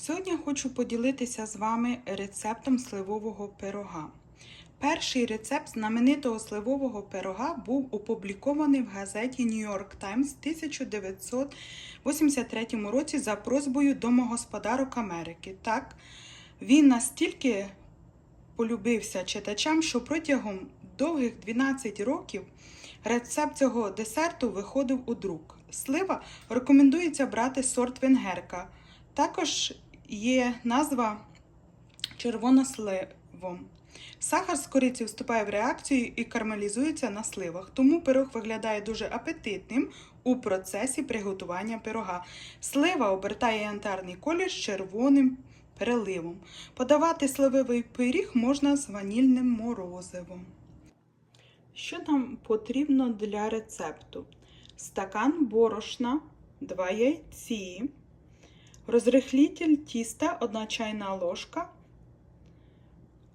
Сьогодні я хочу поділитися з вами рецептом сливового пирога. Перший рецепт знаменитого сливового пирога був опублікований в газеті New York Times в 1983 році за просьбою домогосподарок Америки. Так, він настільки полюбився читачам, що протягом довгих 12 років рецепт цього десерту виходив у друк. Слива рекомендується брати сорт венгерка. Також є назва червоносливом. Сахар з кориці вступає в реакцію і карамелізується на сливах, тому пирог виглядає дуже апетитним у процесі приготування пирога. Слива обертає янтарний колір з червоним переливом. Подавати сливовий пиріг можна з ванільним морозивом. Що нам потрібно для рецепту? Стакан борошна, 2 яйці, розрихлітель тіста 1 чайна ложка,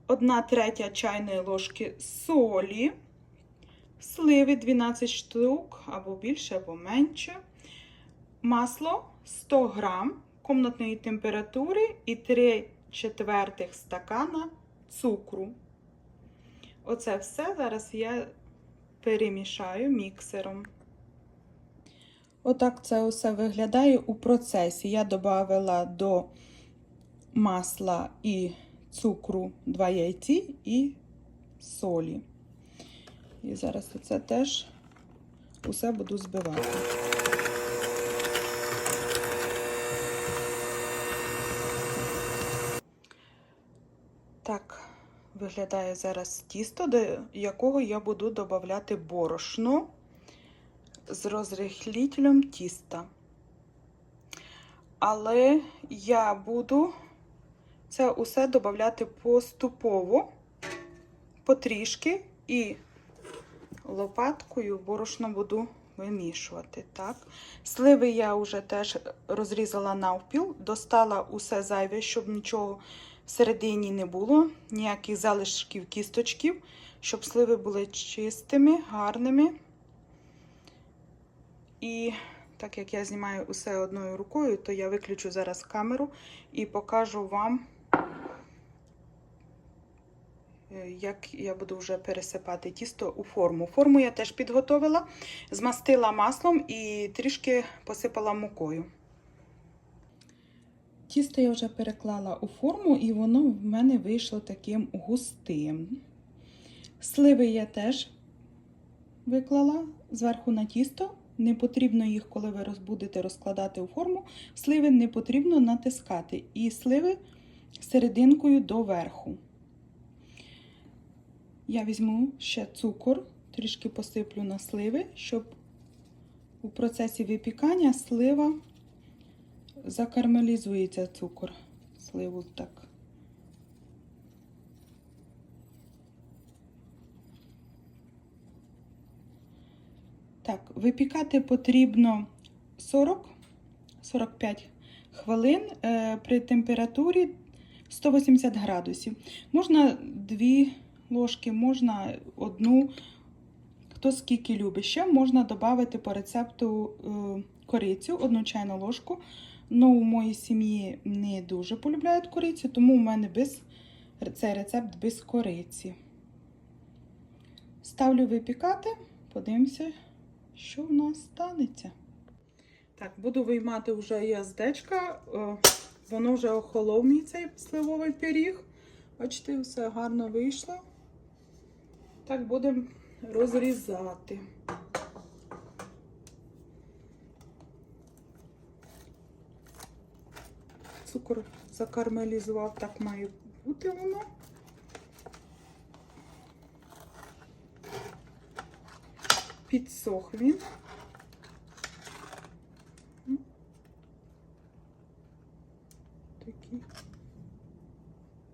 1 третя чайної ложки солі, сливи 12 штук або більше, або менше, масло 100 грам комнатної температури і 3 четвертих стакана цукру. Оце все зараз я перемішаю міксером. Отак це усе виглядає у процесі. Я додала до масла і цукру 2 яйці і солі. І зараз оце теж усе буду збивати. Так, виглядає зараз тісто, до якого я буду додавати борошно з розрихлітелем тіста. Але я буду це усе додавати поступово, потрішки, і лопаткою борошно буду вимішувати. Так. Сливи я вже теж розрізала навпіл, достала усе зайве, щоб нічого всередині не було, ніяких залишків кісточків, щоб сливи були чистими, гарними. І так як я знімаю усе одною рукою, то я виключу зараз камеру і покажу вам, як я буду вже пересипати тісто у форму. Форму я теж підготовила, змастила маслом і трішки посипала мукою. Тісто я вже переклала у форму, і воно в мене вийшло таким густим. Сливи я теж виклала зверху на тісто. Не потрібно їх, коли ви будете розкладати у форму, сливи не потрібно натискати. І сливи серединкою до верху. Я візьму ще цукор, трішки посиплю на сливи, щоб у процесі випікання слива закармелізується цукор. Сливу так. Так, випікати потрібно 40-45 хвилин е, при температурі 180 градусів. Можна 2 ложки, можна одну, хто скільки любить. Ще можна додати по рецепту е, корицю, одну чайну ложку. Ну, у моїй сім'ї не дуже полюбляють корицю, тому у мене без, цей рецепт без кориці. Ставлю випікати, подивимося що в нас станеться. Так, буду виймати вже яздечка. Воно вже охолов мій цей сливовий пиріг. Бачите, все гарно вийшло. Так, будемо розрізати. Цукор закармелізував, так має бути воно. Підсох він. Такий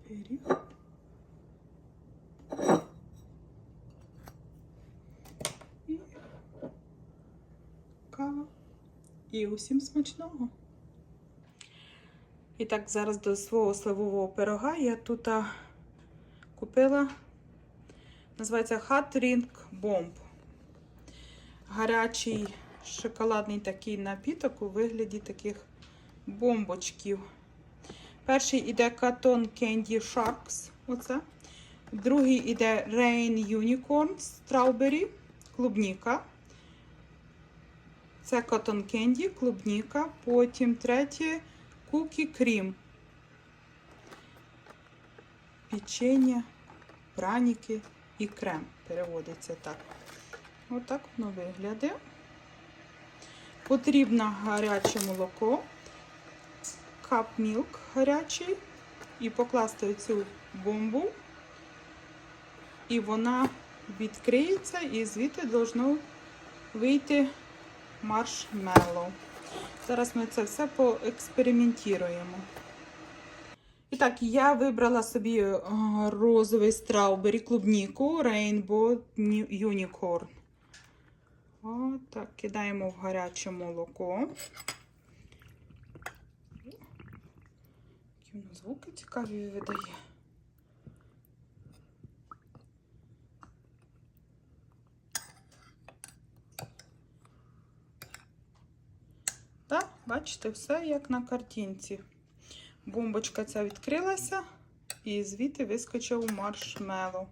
пиріг. І кава. І усім смачного. І так, зараз до свого сливового пирога я тут купила, називається Hot Ring Bomb гарячий шоколадний такий напіток у вигляді таких бомбочків. Перший іде Cotton Candy Sharks. Оце. Другий іде Rain Unicorn Strawberry. Клубніка. Це Cotton Candy, клубніка. Потім третє Cookie Cream. Печення, праніки і крем. Переводиться так. Отак воно виглядає. Потрібно гаряче молоко, кап мілк гарячий. І покласти цю бомбу. І вона відкриється, і звідти должно вийти маршмеллоу. Зараз ми це все поекспериментуємо. І так, я вибрала собі е, розовий страубері клубніку Rainbow Unicorn. Так, кидаємо в гаряче молоко. Які воно звуки цікаві видає. Так, бачите, все як на картинці. Бомбочка ця відкрилася і звідти вискочив маршмеллоу.